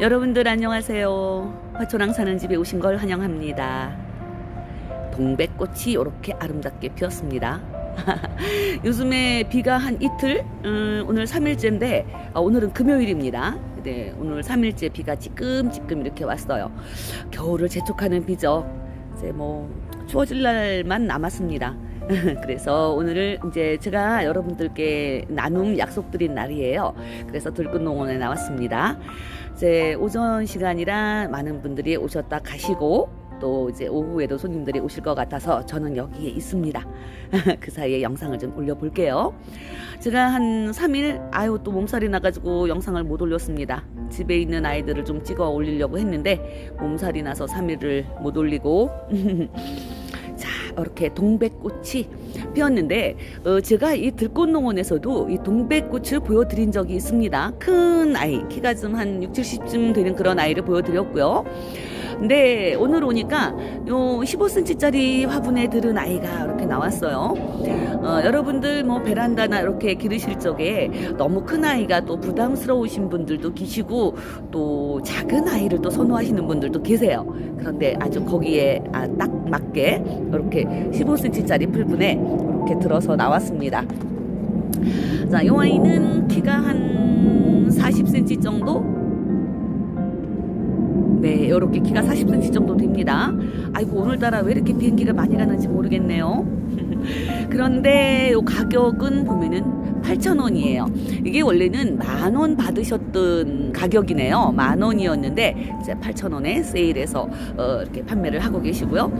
여러분들 안녕하세요. 화초랑 사는 집에 오신 걸 환영합니다. 동백꽃이 이렇게 아름답게 피었습니다. 요즘에 비가 한 이틀, 음, 오늘 3일째인데 아, 오늘은 금요일입니다. 네, 오늘 3일째 비가 찌끔찌끔 이렇게 왔어요. 겨울을 재촉하는 비죠. 이제 뭐 추워질 날만 남았습니다. 그래서 오늘을 이제 제가 여러분들께 나눔 약속드린 날이에요. 그래서 들꽃 농원에 나왔습니다. 이제 오전 시간이라 많은 분들이 오셨다 가시고 또 이제 오후에도 손님들이 오실 것 같아서 저는 여기에 있습니다. 그 사이에 영상을 좀 올려볼게요. 제가 한 3일 아유 또 몸살이 나가지고 영상을 못 올렸습니다. 집에 있는 아이들을 좀 찍어 올리려고 했는데 몸살이 나서 3일을 못 올리고 자 이렇게 동백꽃이 피었는데 어, 제가 이 들꽃농원에서도 이 동백꽃을 보여드린 적이 있습니다. 큰 아이 키가 좀 한 6, 70쯤 되는 그런 아이를 보여드렸고요. 근데 오늘 오니까 요 15cm짜리 화분에 들은 아이가 이렇게 나왔어요. 어, 여러분들 뭐 베란다나 이렇게 기르실 적에 너무 큰 아이가 또 부담스러우신 분들도 계시고 또 작은 아이를 또 선호하시는 분들도 계세요. 그런데 아주 거기에 아, 딱 맞게 이렇게 15cm짜리 풀분에 이렇게 들어서 나왔습니다. 자, 이 아이는 키가 한 40cm 정도 네, 이렇게 키가 40cm 정도 됩니다. 아이고 오늘따라 왜 이렇게 비행기가 많이 가는지 모르겠네요. 그런데 요 가격은 보면은 8,000원이에요. 이게 원래는 만 원 받으셨던 가격이네요. 만 원이었는데 이제 8,000원에 세일해서 어, 이렇게 판매를 하고 계시고요.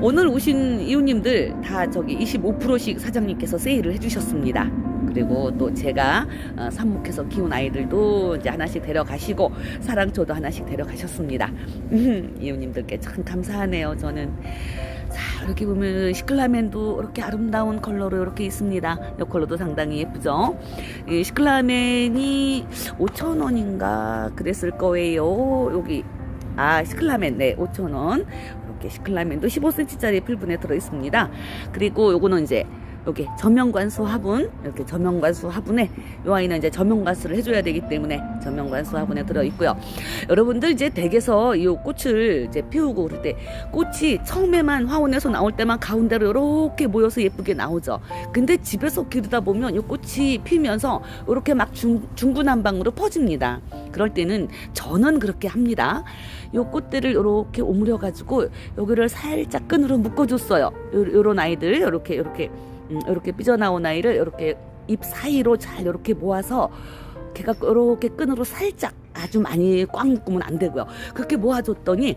오늘 오신 이웃님들 다 저기 25%씩 사장님께서 세일을 해주셨습니다. 그리고 또 제가 어, 삽목해서 키운 아이들도 이제 하나씩 데려가시고 사랑초도 하나씩 데려가셨습니다. 음, 이웃님들께 참 감사하네요. 저는 자 이렇게 보면 시클라멘도 이렇게 아름다운 컬러로 이렇게 있습니다. 이 컬러도 상당히 예쁘죠. 이 시클라멘이 5천 원인가 그랬을 거예요. 여기 아 시클라멘 네 5천 원. 이렇게 시클라멘도 15cm짜리 풀분에 들어 있습니다. 그리고 요거는 이제 여기 저명관수 화분 이렇게 저명관수 화분에 이 아이는 이제 저명관수를 해줘야 되기 때문에 저명관수 화분에 들어 있고요. 여러분들 이제 댁에서 이 꽃을 이제 피우고 그럴 때 꽃이 처음에만 화원에서 나올 때만 가운데로 이렇게 모여서 예쁘게 나오죠. 근데 집에서 기르다 보면 이 꽃이 피면서 이렇게 막 중, 중구난방으로 퍼집니다. 그럴 때는 저는 그렇게 합니다. 이 꽃들을 이렇게 오므려 가지고 여기를 살짝 끈으로 묶어줬어요. 요, 요런 아이들 이렇게 이렇게 음, 이렇게 삐져나온 아이를 이렇게 입 사이로 잘 이렇게 모아서 걔가 이렇게 끈으로 살짝 아주 많이 꽉 묶으면 안 되고요. 그렇게 모아줬더니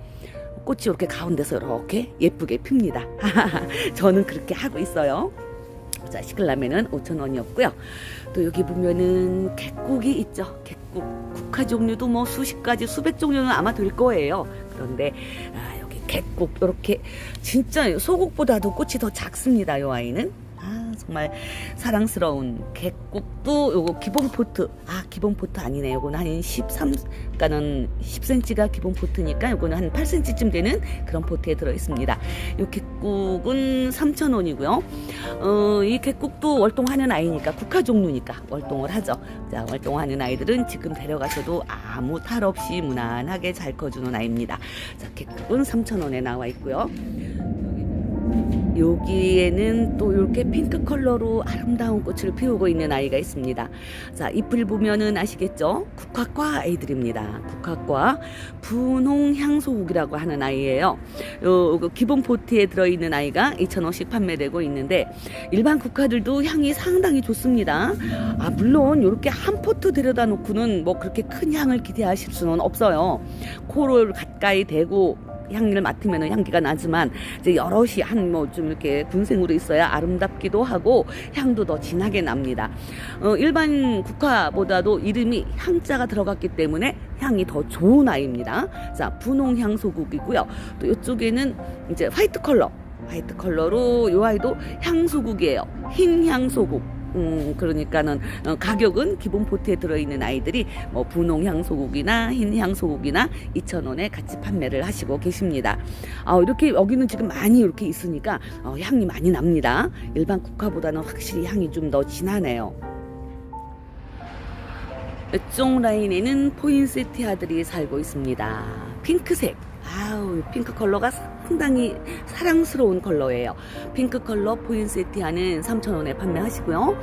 꽃이 이렇게 가운데서 이렇게 예쁘게 핍니다. 저는 그렇게 하고 있어요. 자, 시클라멘은 5,000원이었고요. 또 여기 보면은 객국이 있죠. 객국. 국화 종류도 뭐 수십 가지, 수백 종류는 아마 될 거예요. 그런데 아, 여기 객국 이렇게 진짜 소국보다도 꽃이 더 작습니다. 이 아이는. 아, 정말 사랑스러운 객국도 요거 기본 포트. 아, 기본 포트 아니네. 요거는 한 13, 그러니까는 10cm가 기본 포트니까 요거는 한 8cm쯤 되는 그런 포트에 들어 있습니다. 요 객국은 3,000원이고요. 어, 이 객국도 월동하는 아이니까 국화 종류니까 월동을 하죠. 자, 월동하는 아이들은 지금 데려가셔도 아무 탈 없이 무난하게 잘 커주는 아이입니다. 자, 객국은 3,000원에 나와 있고요. 여기에는 또 이렇게 핑크 컬러로 아름다운 꽃을 피우고 있는 아이가 있습니다. 자, 잎을 보면은 아시겠죠? 국화과 아이들입니다. 국화과 분홍 향소국이라고 하는 아이예요. 요, 요 기본 포트에 들어 있는 아이가 2,000원씩 판매되고 있는데 일반 국화들도 향이 상당히 좋습니다. 아, 물론 이렇게 한 포트 들여다 놓고는 뭐 그렇게 큰 향을 기대하실 수는 없어요. 코를 가까이 대고 향기를 맡으면 향기가 나지만 이제 여럿이 한 뭐 좀 이렇게 군생으로 있어야 아름답기도 하고 향도 더 진하게 납니다. 어, 일반 국화보다도 이름이 향자가 들어갔기 때문에 향이 더 좋은 아이입니다. 자, 분홍 향 소국이고요. 또 이쪽에는 이제 화이트 컬러. 화이트 컬러로 이 아이도 향소국이에요. 흰 향소국. 음, 그러니까는 어, 가격은 기본 포트에 들어있는 아이들이 뭐 분홍 향소국이나 흰 향소국이나 2,000원에 같이 판매를 하시고 계십니다. 아, 이렇게 여기는 지금 많이 이렇게 있으니까 어, 향이 많이 납니다. 일반 국화보다는 확실히 향이 좀 더 진하네요. 이쪽 라인에는 포인세티아들이 살고 있습니다. 핑크색. 아우, 핑크 컬러가 상당히 사랑스러운 컬러예요. 핑크 컬러 포인세티아는 3,000원에 판매하시고요.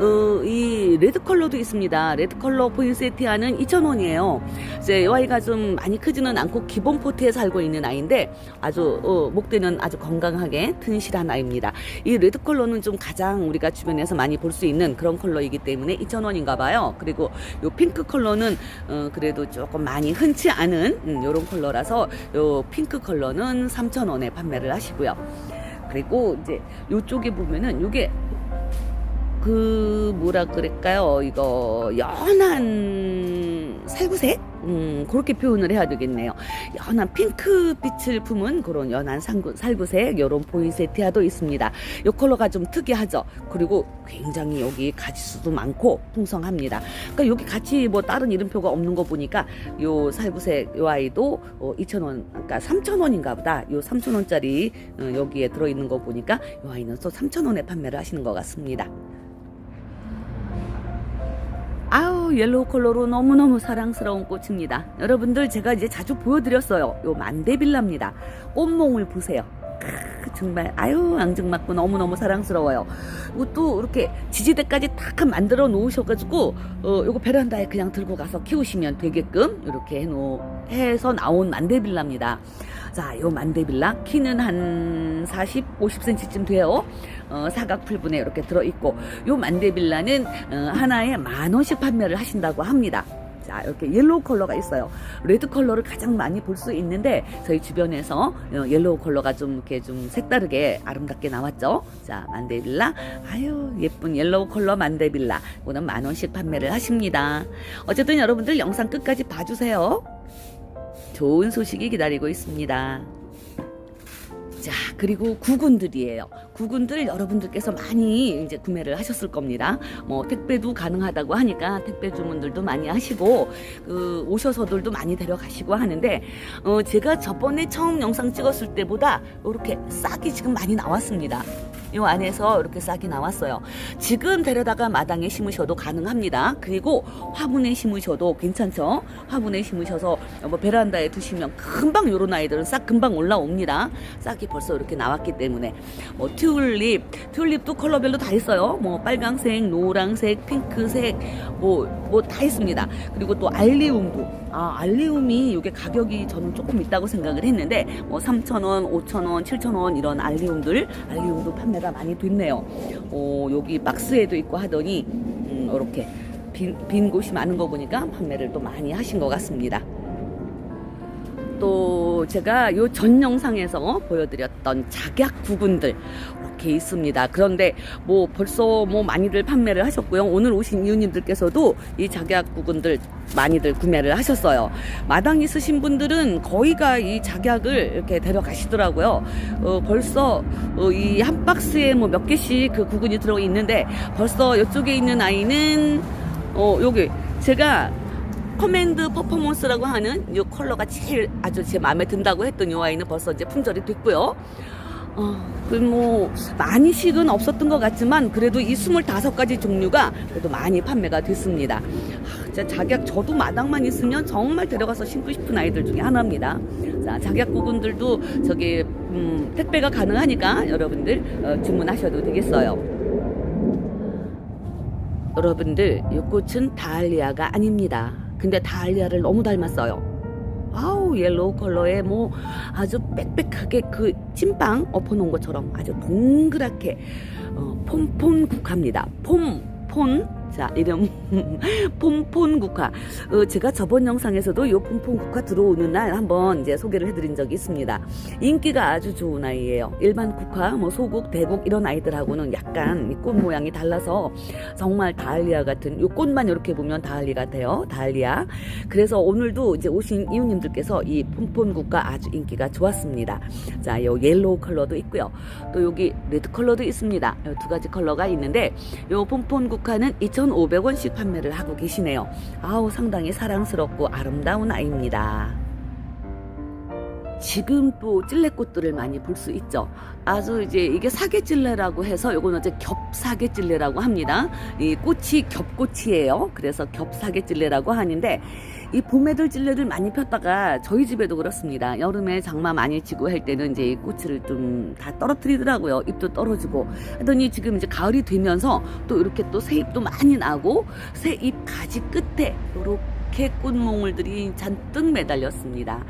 어, 이 레드 컬러도 있습니다. 레드 컬러 포인세티아는 2,000원이에요. 이제 이 아이가 좀 많이 크지는 않고 기본 포트에 살고 있는 아이인데 아주 어, 목대는 아주 건강하게 튼실한 아이입니다. 이 레드 컬러는 좀 가장 우리가 주변에서 많이 볼 수 있는 그런 컬러이기 때문에 2,000원인가 봐요. 그리고 요 핑크 컬러는 어, 그래도 조금 많이 흔치 않은 음, 요런 컬러라서 요 핑크 컬러는 3,000원에 판매를 하시고요. 그리고 이제 요쪽에 보면은 요게 그 뭐라 그럴까요? 이거 연한 살구색? 음, 그렇게 표현을 해야 되겠네요. 연한 핑크 빛을 품은 그런 연한 살구, 살구색 요런 포인세티아도 있습니다. 요 컬러가 좀 특이하죠. 그리고 굉장히 여기 가지수도 많고 풍성합니다. 그러니까 여기 같이 뭐 다른 이름표가 없는 거 보니까 요 살구색 요 아이도 어, 2,000원, 그러니까 3,000원인가 보다. 요 3,000원짜리 어, 여기에 들어있는 거 보니까 요 아이는 또 3,000원에 판매를 하시는 것 같습니다. 아우 옐로우 컬러로 너무너무 사랑스러운 꽃입니다. 여러분들 제가 이제 자주 보여드렸어요. 요 만데빌라입니다. 꽃몽을 보세요. 크, 정말 아유 앙증맞고 너무너무 사랑스러워요. 이것도 이렇게 지지대까지 탁 만들어 놓으셔가지고 어 요거 베란다에 그냥 들고 가서 키우시면 되게끔 이렇게 해놓 해서 나온 만데빌라입니다. 자, 요 만데빌라 키는 한 40, 50cm쯤 돼요. 어, 사각 풀분에 이렇게 들어 있고 요 만데빌라는 어, 하나에 만 원씩 판매를 하신다고 합니다. 자, 이렇게 옐로우 컬러가 있어요. 레드 컬러를 가장 많이 볼 수 있는데 저희 주변에서 어, 옐로우 컬러가 좀 이렇게 좀 색다르게 아름답게 나왔죠. 자, 만데빌라. 아유, 예쁜 옐로우 컬러 만데빌라. 이거는 만 원씩 판매를 하십니다. 어쨌든 여러분들 영상 끝까지 봐주세요. 좋은 소식이 기다리고 있습니다. 자, 그리고 구근들이에요. 구근들 여러분들께서 많이 이제 구매를 하셨을 겁니다. 뭐 택배도 가능하다고 하니까 택배 주문들도 많이 하시고 그 오셔서들도 많이 데려가시고 하는데 어 제가 저번에 처음 영상 찍었을 때보다 이렇게 싹이 지금 많이 나왔습니다. 요 안에서 이렇게 싹이 나왔어요. 지금 데려다가 마당에 심으셔도 가능합니다. 그리고 화분에 심으셔도 괜찮죠. 화분에 심으셔서 뭐 베란다에 두시면 금방 요런 아이들은 싹 금방 올라옵니다. 싹이 벌써 이렇게 나왔기 때문에 뭐 튤립, 튤립도 컬러별로 다 있어요. 뭐 빨강색, 노랑색, 핑크색 뭐 뭐 다 있습니다. 그리고 또 알리움도 아 알리움이 이게 가격이 저는 조금 있다고 생각을 했는데 뭐 3,000원, 5,000원, 7,000원 이런 알리움들 알리움도 판매가 많이 됐네요. 어 여기 박스에도 있고 하더니 음 이렇게 빈, 빈 곳이 많은 거 보니까 판매를 또 많이 하신 것 같습니다. 또 제가 요 전 영상에서 보여드렸던 작약 구근들 이렇게 있습니다. 그런데 뭐 벌써 뭐 많이들 판매를 하셨고요. 오늘 오신 이웃님들께서도 이 작약 구근들 많이들 구매를 하셨어요. 마당 있으신 분들은 거의가 이 작약을 이렇게 데려가시더라고요. 어, 벌써 어, 이 한 박스에 뭐 몇 개씩 그 구근이 들어 있는데 벌써 이쪽에 있는 아이는 어 여기 제가 커맨드 퍼포먼스라고 하는 이 컬러가 제일 아주 제 마음에 든다고 했던 이 아이는 벌써 이제 품절이 됐고요. 어, 그뭐 많이 식은 없었던 것 같지만 그래도 이 25가지 종류가 그래도 많이 판매가 됐습니다. 아, 진짜 작약 저도 마당만 있으면 정말 데려가서 심고 싶은 아이들 중에 하나입니다. 자, 작약 부분들도 저기 음, 택배가 가능하니까 여러분들 어, 주문하셔도 되겠어요. 여러분들 이 꽃은 다알리아가 아닙니다. 근데 다알리아를 너무 닮았어요. 아우 옐로우 컬러에 뭐 아주 빽빽하게 그 찐빵 엎어놓은 것처럼 아주 동그랗게 어, 폼폰 국화입니다. 폼 폰 자 이름 폼폰 국화 어, 제가 저번 영상에서도 이 폼폰 국화 들어오는 날 한번 이제 소개를 해드린 적이 있습니다. 인기가 아주 좋은 아이예요. 일반 국화 뭐 소국 대국 이런 아이들하고는 약간 이꽃 모양이 달라서 정말 다알리아 같은 이 꽃만 이렇게 보면 다알리 같아요. 다알리아 그래서 오늘도 이제 오신 이웃님들께서 이 폼폰 국화 아주 인기가 좋았습니다. 자, 요 옐로우 컬러도 있고요. 또 여기 레드 컬러도 있습니다. 요두 가지 컬러가 있는데 요 폼폰 국화는 2,500원씩 판매를 하고 계시네요. 아우 상당히 사랑스럽고 아름다운 아이입니다. 지금 또 찔레꽃들을 많이 볼 수 있죠. 아주 이제 이게 사계찔레라고 해서 요거는 이제 겹사계찔레라고 합니다. 이 꽃이 겹꽃이에요. 그래서 겹사계찔레라고 하는데 이 봄에들 찔레를 많이 폈다가 저희 집에도 그렇습니다. 여름에 장마 많이 치고 할 때는 이제 이 꽃을 좀 다 떨어뜨리더라고요. 잎도 떨어지고 하더니 지금 이제 가을이 되면서 또 이렇게 또 새잎도 많이 나고 새잎 가지 끝에 이렇게 꽃몽울들이 잔뜩 매달렸습니다.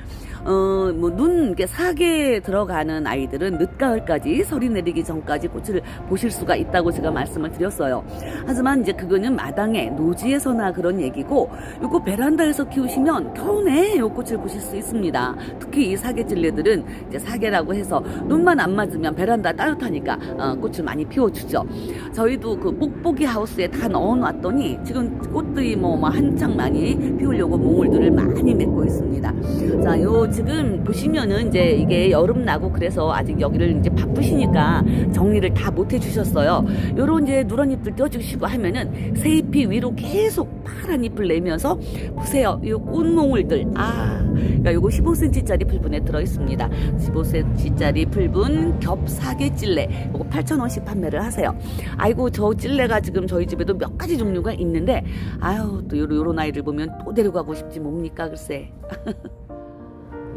어, 뭐, 눈, 이렇게 사계에 들어가는 아이들은 늦가을까지, 설이 내리기 전까지 꽃을 보실 수가 있다고 제가 말씀을 드렸어요. 하지만 이제 그거는 마당에, 노지에서나 그런 얘기고, 요거 베란다에서 키우시면 겨우내 요 꽃을 보실 수 있습니다. 특히 이 사계찔레들은 이제 사계라고 해서 눈만 안 맞으면 베란다 따뜻하니까 어, 꽃을 많이 피워주죠. 저희도 그 뽁뽁이 하우스에 다 넣어놨더니 지금 꽃들이 뭐, 뭐 한창 많이 피우려고 몽울들을 많이 맺고 있습니다. 자, 요 지금 보시면은 이제 이게 여름 나고 그래서 아직 여기를 이제 바쁘시니까 정리를 다 못 해주셨어요. 요런 이제 누런 잎들 떼어주시고 하면은 새 잎이 위로 계속 파란 잎을 내면서 보세요. 요 꽃몽울들. 아, 그러니까 요거 15cm짜리 풀분에 들어있습니다. 15cm짜리 풀분 겹사계 찔레. 요거 8,000원씩 판매를 하세요. 아이고, 저 찔레가 지금 저희 집에도 몇 가지 종류가 있는데, 아유, 또 요런, 요런 아이를 보면 또 데려가고 싶지 뭡니까, 글쎄.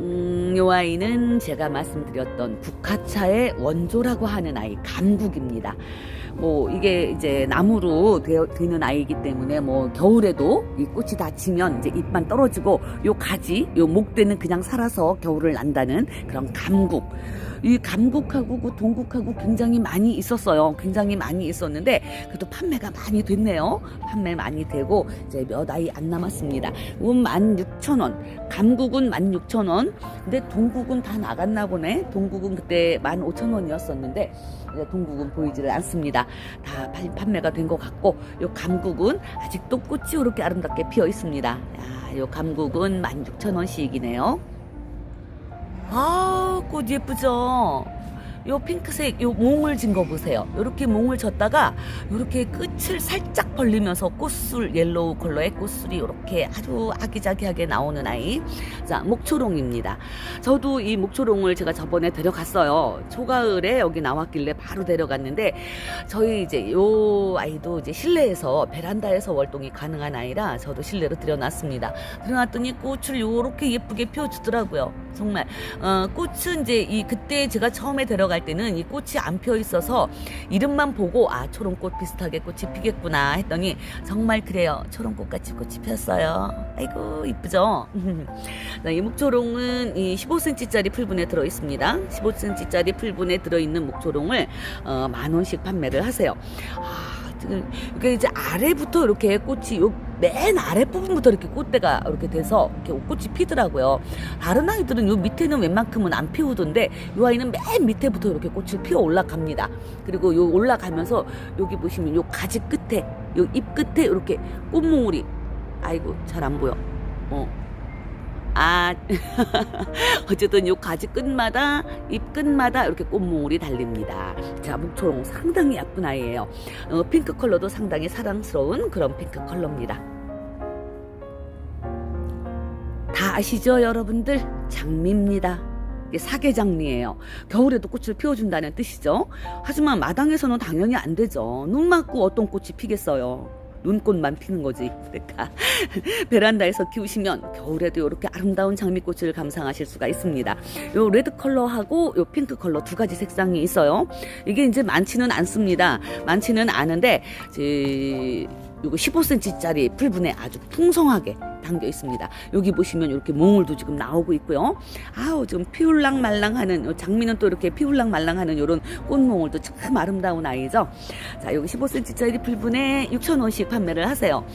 음, 요 아이는 제가 말씀드렸던 국화차의 원조라고 하는 아이, 감국입니다. 뭐, 이게 이제 나무로 되어, 되는 아이이기 때문에 뭐, 겨울에도 이 꽃이 다 지면 이제 잎만 떨어지고 요 가지, 요 목대는 그냥 살아서 겨울을 난다는 그런 감국. 이 감국하고 그 동국하고 굉장히 많이 있었어요. 굉장히 많이 있었는데 그래도 판매가 많이 됐네요. 판매 많이 되고 이제 몇 아이 안 남았습니다. 이건 16,000원. 감국은 16,000원. 근데 동국은 다 나갔나 보네. 동국은 그때 15,000원이었었는데 이제 동국은 보이지를 않습니다. 다 판- 판매가 된 것 같고 요 감국은 아직도 꽃이 이렇게 아름답게 피어 있습니다. 야, 요 감국은 16,000원씩이네요. 아, 꽃 예쁘죠? 요 핑크색 요 몽을 진 거 보세요. 요렇게 몽을 졌다가 요렇게 끝을 살짝 벌리면서 꽃술 옐로우 컬러의 꽃술이 요렇게 아주 아기자기하게 나오는 아이. 자, 목초롱입니다. 저도 이 목초롱을 제가 저번에 데려갔어요. 초가을에 여기 나왔길래 바로 데려갔는데 저희 이제 요 아이도 이제 실내에서 베란다에서 월동이 가능한 아이라 저도 실내로 들여놨습니다. 들여놨더니 꽃을 요렇게 예쁘게 피워주더라고요. 정말 어, 꽃은 이제 이 그때 제가 처음에 데려 갈 때는 이 꽃이 안 피어 있어서 이름만 보고 아 초롱꽃 비슷하게 꽃이 피겠구나 했더니 정말 그래요. 초롱꽃 같이 꽃이 폈어요. 아이고 이쁘죠? 자, 이 목초롱은 이 15cm짜리 풀분에 들어 있습니다. 15cm짜리 풀분에 들어 있는 목초롱을 어, 만 원씩 판매를 하세요. 아, 지금 이게 이제 아래부터 이렇게 꽃이 요 맨 아래 부분부터 이렇게 꽃대가 이렇게 돼서 이렇게 꽃이 피더라고요. 다른 아이들은 요 밑에는 웬만큼은 안 피우던데 요 아이는 맨 밑에부터 이렇게 꽃을 피어 올라갑니다. 그리고 요 올라가면서 여기 보시면 요 가지 끝에 요잎 끝에 이렇게 꽃몽울이 아이고 잘 안 보여. 어. 아, 어쨌든 요 가지 끝마다, 잎 끝마다 이렇게 꽃몽울이 달립니다. 자, 목초롱 상당히 예쁜 아이예요. 어, 핑크 컬러도 상당히 사랑스러운 그런 핑크 컬러입니다. 다 아시죠, 여러분들? 장미입니다. 사계장미예요. 겨울에도 꽃을 피워준다는 뜻이죠. 하지만 마당에서는 당연히 안 되죠. 눈 맞고 어떤 꽃이 피겠어요. 눈꽃만 피는 거지. 그러니까 베란다에서 키우시면 겨울에도 이렇게 아름다운 장미꽃을 감상하실 수가 있습니다. 요 레드 컬러하고 요 핑크 컬러 두 가지 색상이 있어요. 이게 이제 많지는 않습니다. 많지는 않은데 이제 요거 15cm짜리 풀분에 아주 풍성하게 담겨 있습니다. 여기 보시면 이렇게 몽울도 지금 나오고 있고요. 아우 지금 피울랑 말랑하는 요 장미는 또 이렇게 피울랑 말랑하는 요런 꽃몽울도 참 아름다운 아이죠. 자 여기 15cm짜리 풀분에 6,000원씩 판매를 하세요.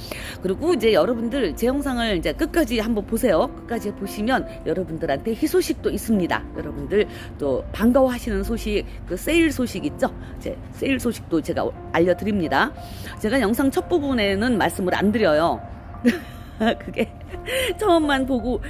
그리고 이제 여러분들 제 영상을 이제 끝까지 한번 보세요. 끝까지 보시면 여러분들한테 희소식도 있습니다. 여러분들 또 반가워하시는 소식, 그 세일 소식 있죠? 제 세일 소식도 제가 알려드립니다. 제가 영상 첫 부분에는 말씀을 안 드려요. 그게 처음만 보고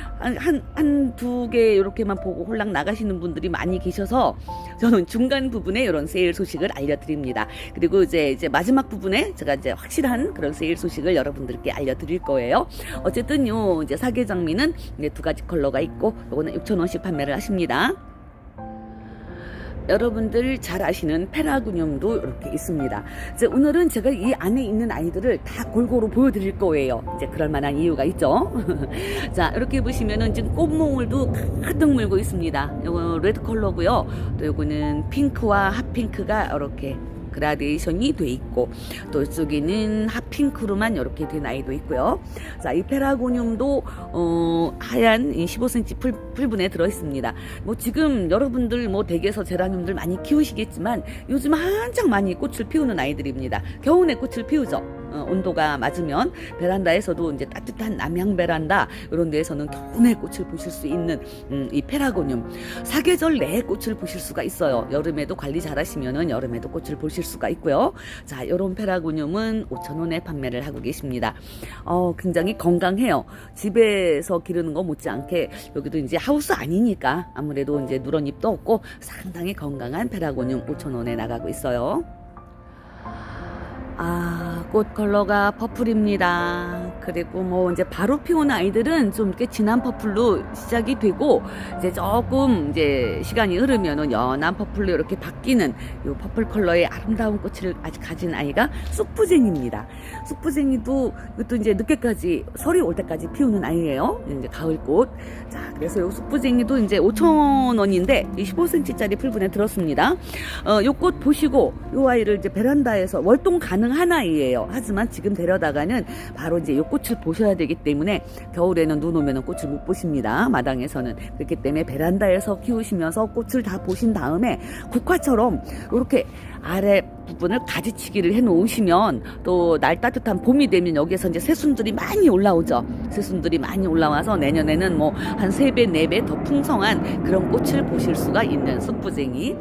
한두 개 이렇게만 보고 홀랑 나가시는 분들이 많이 계셔서 저는 중간 부분에 이런 세일 소식을 알려드립니다. 그리고 이제 이제 마지막 부분에 제가 이제 확실한 그런 세일 소식을 여러분들께 알려드릴 거예요. 어쨌든 요 이제 사계 장미는 이제 두 가지 컬러가 있고 요거는 6,000원씩 판매를 하십니다. 여러분들 잘 아시는 페라구늄도 이렇게 있습니다. 이제 오늘은 제가 이 안에 있는 아이들을 다 골고루 보여드릴 거예요. 이제 그럴 만한 이유가 있죠. 자, 이렇게 보시면은 지금 꽃몽울도 가득 물고 있습니다. 요거 레드 컬러고요. 또 요거는 핑크와 핫핑크가 이렇게 그라데이션이 돼 있고 또 이쪽에는 핫핑크로만 이렇게 된 아이도 있고요. 자, 이 페라고늄도 어, 하얀 15cm 풀, 풀분에 들어 있습니다. 뭐 지금 여러분들 뭐 댁에서 제라늄들 많이 키우시겠지만 요즘 한창 많이 꽃을 피우는 아이들입니다. 겨우내 꽃을 피우죠. 어, 온도가 맞으면 베란다에서도 이제 따뜻한 남향 베란다 이런 데에서는 겨우내 꽃을 보실 수 있는 음, 이 페라고늄 사계절 내에 꽃을 보실 수가 있어요. 여름에도 관리 잘하시면은 여름에도 꽃을 보실 수가 있고요. 자, 이런 페라고늄은 5,000원에 판매를 하고 계십니다. 어, 굉장히 건강해요. 집에서 기르는 거 못지않게 여기도 이제 하우스 아니니까 아무래도 이제 누런잎도 없고 상당히 건강한 페라고늄 5,000원에 나가고 있어요. 아, 꽃 컬러가 퍼플입니다. 그리고 뭐 이제 바로 피우는 아이들은 좀 이렇게 진한 퍼플로 시작이 되고 이제 조금 이제 시간이 흐르면은 연한 퍼플로 이렇게 바뀌는 이 퍼플 컬러의 아름다운 꽃을 아직 가진 아이가 쑥부쟁입니다. 쑥부쟁이도 이것도 이제 늦게까지 설이 올 때까지 피우는 아이예요. 이제 가을꽃. 자, 그래서 이 쑥부쟁이도 이제 5,000원인데 25cm짜리 풀분에 들었습니다. 어, 요 꽃 보시고 요 아이를 이제 베란다에서 월동 가능한 아이예요. 하지만 지금 데려다가는 바로 이제 요꽃 을 보셔야 되기 때문에 겨울에는 눈 오면은 꽃을 못 보십니다. 마당에서는 그렇기 때문에 베란다에서 키우시면서 꽃을 다 보신 다음에 국화처럼 이렇게 아래 부분을 가지치기를 해 놓으시면 또 날 따뜻한 봄이 되면 여기에서 이제 새순들이 많이 올라오죠. 새순들이 많이 올라와서 내년에는 뭐 한 세배네 배 더 풍성한 그런 꽃을 보실 수가 있는 쑥부쟁이.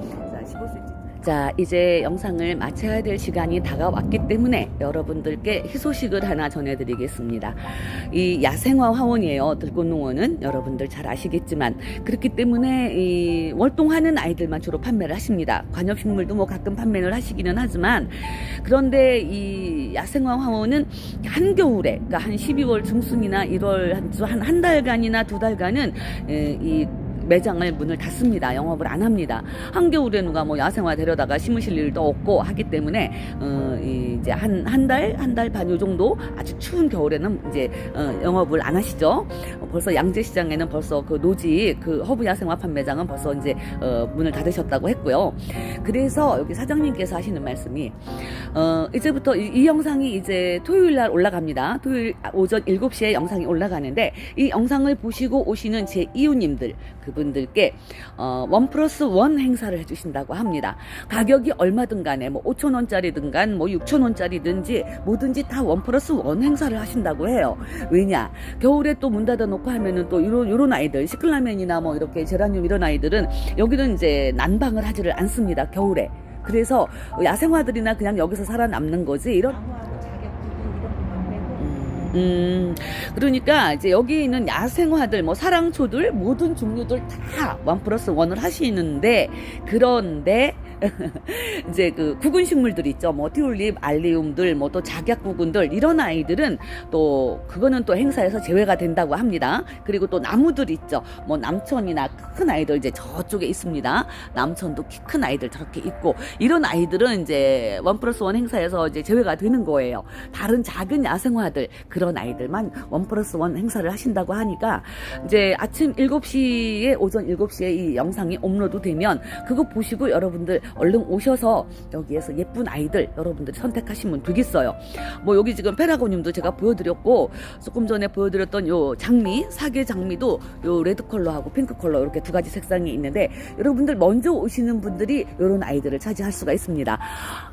자, 15cm. 자, 이제 영상을 마쳐야 될 시간이 다가왔기 때문에 여러분들께 희소식을 하나 전해드리겠습니다. 이 야생화 화원이에요. 들꽃농원은 여러분들 잘 아시겠지만 그렇기 때문에 이 월동하는 아이들만 주로 판매를 하십니다. 관엽식물도 뭐 가끔 판매를 하시기는 하지만 그런데 이 야생화 화원은 한겨울에 그러니까 한 12월 중순이나 1월 한한 달간이나 두 달간은 에, 이 매장을 문을 닫습니다. 영업을 안 합니다. 한겨울에 누가 뭐 야생화 데려다가 심으실 일도 없고 하기 때문에 어, 이 이제 한 한 달 한 달 반 요 정도 아주 추운 겨울에는 이제 어, 영업을 안 하시죠. 어, 벌써 양재 시장에는 벌써 그 노지 그 허브 야생화 판매장은 벌써 이제 어, 문을 닫으셨다고 했고요. 그래서 여기 사장님께서 하시는 말씀이 어, 이제부터 이, 이 영상이 이제 토요일 날 올라갑니다. 토요일 오전 7시에 영상이 올라가는데 이 영상을 보시고 오시는 제 이웃님들 그 분들께 어, 원 플러스 원 행사를 해주신다고 합니다. 가격이 얼마든 간에 뭐 5천 원짜리든 간 뭐 6천 원짜리든지 뭐든지 다 원 플러스 원 행사를 하신다고 해요. 왜냐 겨울에 또 문 닫아놓고 하면은 또 이런 이런 아이들 시클라멘이나 뭐 이렇게 제라늄 이런 아이들은 여기는 이제 난방을 하지를 않습니다. 겨울에. 그래서 야생화들이나 그냥 여기서 살아남는 거지 이런 나무하고 자격 부분 이런 것만 빼고 음, 그러니까 이제 여기 있는 야생화들, 뭐 사랑초들, 모든 종류들 다 원 플러스 원을 하시는데, 그런데, 이제 그 구근 식물들 있죠. 뭐 튤립, 알리움들, 뭐 또 작약 구근들, 이런 아이들은 또, 그거는 또 행사에서 제외가 된다고 합니다. 그리고 또 나무들 있죠. 뭐 남천이나 큰 아이들 이제 저쪽에 있습니다. 남천도 키 큰 아이들 저렇게 있고, 이런 아이들은 이제 원 플러스 원 행사에서 이제 제외가 되는 거예요. 다른 작은 야생화들, 그런 아이들만 원 플러스 원 행사를 하신다고 하니까 이제 아침 7시에 오전 7시에 이 영상이 업로드 되면 그거 보시고 여러분들 얼른 오셔서 여기에서 예쁜 아이들 여러분들이 선택하시면 되겠어요. 뭐 여기 지금 페라고늄도 제가 보여드렸고 조금 전에 보여드렸던 요 장미 사계 장미도 요 레드 컬러하고 핑크 컬러 이렇게 두 가지 색상이 있는데 여러분들 먼저 오시는 분들이 이런 아이들을 차지할 수가 있습니다.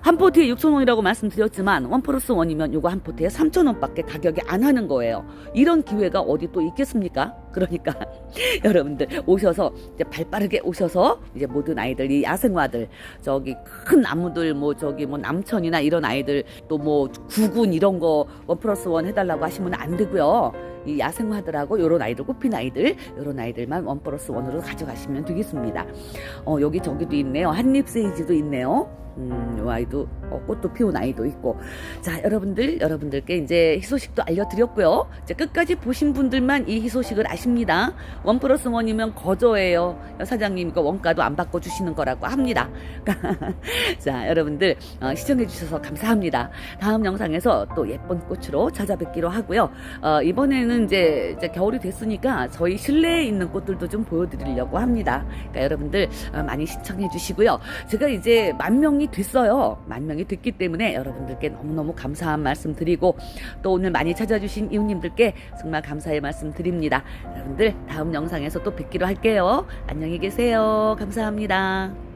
한 포트에 6,000원이라고 말씀드렸지만 원 플러스 원이면 요거 한 포트에 3,000원밖에 가격이 안 하는 거예요. 이런 기회가 어디 또 있겠습니까? 그러니까 여러분들 오셔서 이제 발 빠르게 오셔서 이제 모든 아이들 이 야생화들 저기 큰 나무들 뭐 저기 뭐 남천이나 이런 아이들 또 뭐 구군 이런 거 원 플러스 원 해달라고 하시면 안 되고요. 이 야생화들하고 요런 아이들 꽃핀 아이들 요런 아이들만 원 플러스 원으로 가져가시면 되겠습니다. 어 여기 저기도 있네요. 한립 세이지도 있네요. 음, 요 아이도 어, 꽃도 피운 아이도 있고. 자 여러분들 여러분들께 이제 희소식도 알려드렸고요. 이제 끝까지 보신 분들만 이 희소식을 아십니다. 원 플러스 원이면 거저예요. 사장님 이거 원가도 안 바꿔 주시는 거라고 합니다. 자 여러분들 어, 시청해 주셔서 감사합니다. 다음 영상에서 또 예쁜 꽃으로 찾아뵙기로 하고요. 어, 이번에는 이제, 이제 겨울이 됐으니까 저희 실내에 있는 꽃들도 좀 보여드리려고 합니다. 그러니까 여러분들 어, 많이 시청해 주시고요. 제가 이제 만 명이 됐어요. 만 명이 됐기 때문에 여러분들께 너무너무 감사한 말씀 드리고 또 오늘 많이 찾아주신 이웃님들께 정말 감사의 말씀 드립니다. 여러분들 다음 영상에서 또 뵙기로 할게요. 안녕히 계세요. 감사합니다.